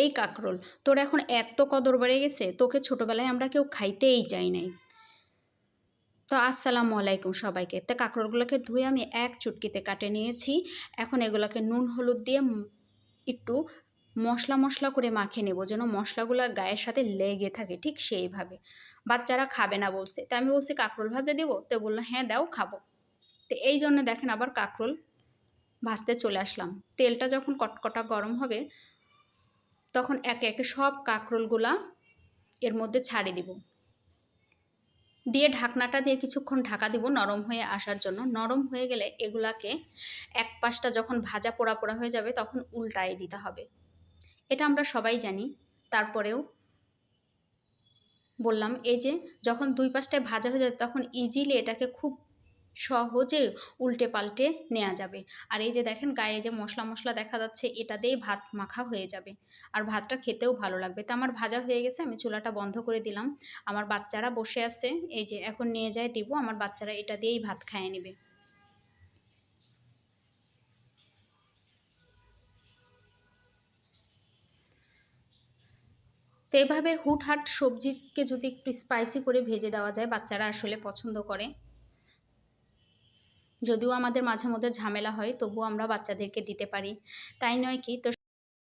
এই কাকরোল, তোর এখন এত কদর বেড়ে গেছে, তোকে ছোটোবেলায় আমরা কেউ খাইতেই চাই নাই। তো আসসালামু আলাইকুম সবাইকে। তো কাঁকরোলগুলোকে ধুয়ে আমি এক চুটকিতে কাটে নিয়েছি। এখন এগুলোকে নুন, হলুদ দিয়ে একটু মশলা মশলা করে মাখিয়ে নেব যেন মশলাগুলো গায়ের সাথে লেগে থাকে ঠিক সেইভাবে। বাচ্চারা খাবে না বলছে। তো আমি বলছি, কাঁকরোল ভাজে দেবো? তো বলল হ্যাঁ দাও, খাব। তো এই জন্য দেখেন আবার কাঁকরোল ভাজতে চলে আসলাম। তেলটা যখন কটকটা গরম হবে তখন একে একে সব কাঁকরোলগুলা এর মধ্যে ছাড়িয়ে দিব। দিয়ে ঢাকনাটা দিয়ে কিছুক্ষণ ঢাকা দিব নরম হয়ে আসার জন্য। নরম হয়ে গেলে এগুলাকে এক পাশটা যখন ভাজা পোড়া পোড়া হয়ে যাবে তখন উল্টায় দিতে হবে। এটা আমরা সবাই জানি। তারপরেও বললাম, এই যে যখন দুই পাশটায় ভাজা হয়ে যাবে তখন ইজিলি এটাকে খুব সহজে উল্টে পাল্টে নেওয়া যাবে। আর এই যে দেখেন, গায়ে যে মশলা মশলা দেখা যাচ্ছে, এটা দিয়েই ভাত মাখা হয়ে যাবে। আর ভাতটা খেতেও ভালো লাগবে। তো আমার ভাজা হয়ে গেছে, আমি চুলাটা বন্ধ করে দিলাম। আমার বাচ্চারা বসে আছে, এই যে এখন নিয়ে যায় দিব, আমার বাচ্চারা এটা দিয়েই ভাত খাইয়ে নেবে। তো এভাবে হুটহাট সবজিকে যদি একটু স্পাইসি করে ভেজে দেওয়া যায়, বাচ্চারা আসলে পছন্দ করে। যদিও আমাদের মাঝে মধ্যে ঝামেলা হয়, তবুও আমরা বাচ্চাদেরকে দিতে পারি। তাই নয় কি, তো